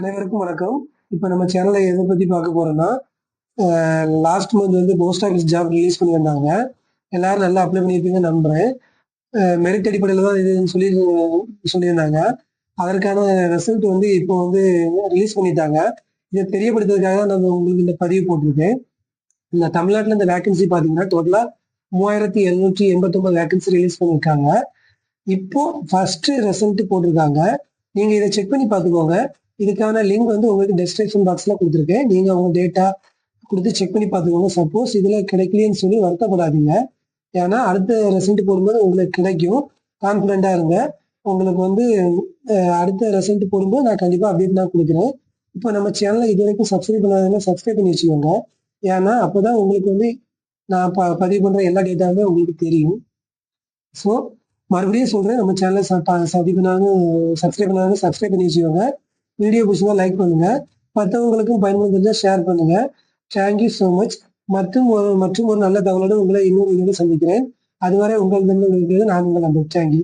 அனைவருக்கும் வணக்கம். இப்போ நம்ம சேனலை எதை பற்றி பார்க்க போகிறோம்னா லாஸ்ட் மந்த் வந்து போஸ்ட் ஆஃபீஸ் ஜாப் ரிலீஸ் பண்ணியிருந்தாங்க. எல்லாரும் நல்லா அப்ளை பண்ணியிருப்பீங்கன்னு நம்புகிறேன் மெரிட் அடிப்படையில் தான் இதுன்னு சொல்லி சொல்லியிருந்தாங்க. அதற்கான ரிசல்ட் வந்து இப்போ வந்து ரிலீஸ் பண்ணிட்டாங்க. இதை தெரியப்படுத்துறதுக்காக தான் நம்ம உங்களுக்கு இந்த பதிவு போட்டிருக்கேன். இந்த தமிழ்நாட்டில் இந்த வேகன்சி பார்த்தீங்கன்னா டோட்டலாக மூவாயிரத்தி எழுநூற்றி எண்பத்தொம்பது வேகன்சி ரிலீஸ் பண்ணியிருக்காங்க. இப்போ ஃபர்ஸ்ட் ரிசல்ட் போட்டிருக்காங்க. நீங்கள் இதை செக் பண்ணி பார்த்துக்கோங்க. இதுக்கான லிங்க் வந்து உங்களுக்கு டெஸ்கிரிப்ஷன் பாக்ஸ்ல கொடுத்துருக்கேன் நீங்க உங்க டேட்டா கொடுத்து செக் பண்ணி பார்த்துக்கோங்க. சப்போஸ் இதுல கிடைக்கலன்னு சொல்லி வருத்தப்படாதீங்க. ஏன்னா அடுத்த ரிசல்ட் போடும்போது உங்களுக்கு கிடைக்கும். கான்ஃபிடென்ட்டா இருங்க. உங்களுக்கு வந்து அடுத்த ரிசல்ட் போடும்போது நான் கண்டிப்பா அப்டேட் நான் கொடுக்குறேன். இப்போ நம்ம சேனலை இது வரைக்கும் சப்ஸ்கிரைப் பண்ணாதவங்க சப்ஸ்கிரைப் பண்ணி வச்சுக்கோங்க. ஏன்னா அப்போதான் உங்களுக்கு வந்து நான் ப பதிவு பண்ற எல்லா டேட்டாவுமே உங்களுக்கு தெரியும். ஸோ மறுபடியும் சொல்றேன். நம்ம சேனலை சப்ஸ்கிரைப் பண்ணாங்க சப்ஸ்கிரைப் பண்ணாங்க சப்ஸ்கிரைப் பண்ணி வச்சுக்கோங்க. வீடியோ பிடிச்சிருந்தா லைக் பண்ணுங்க. மற்றவங்களுக்கும் பயன்படுத்த ஷேர் பண்ணுங்க. தேங்க்யூ ஸோ மச் மற்றும் ஒரு மற்றும் ஒரு நல்ல தகவலோடு உங்களை இன்னொரு வீடியோவில் சந்திக்கிறேன். அதுவரை உங்கள் நான் உங்கள் நம்பர் தேங்க்யூ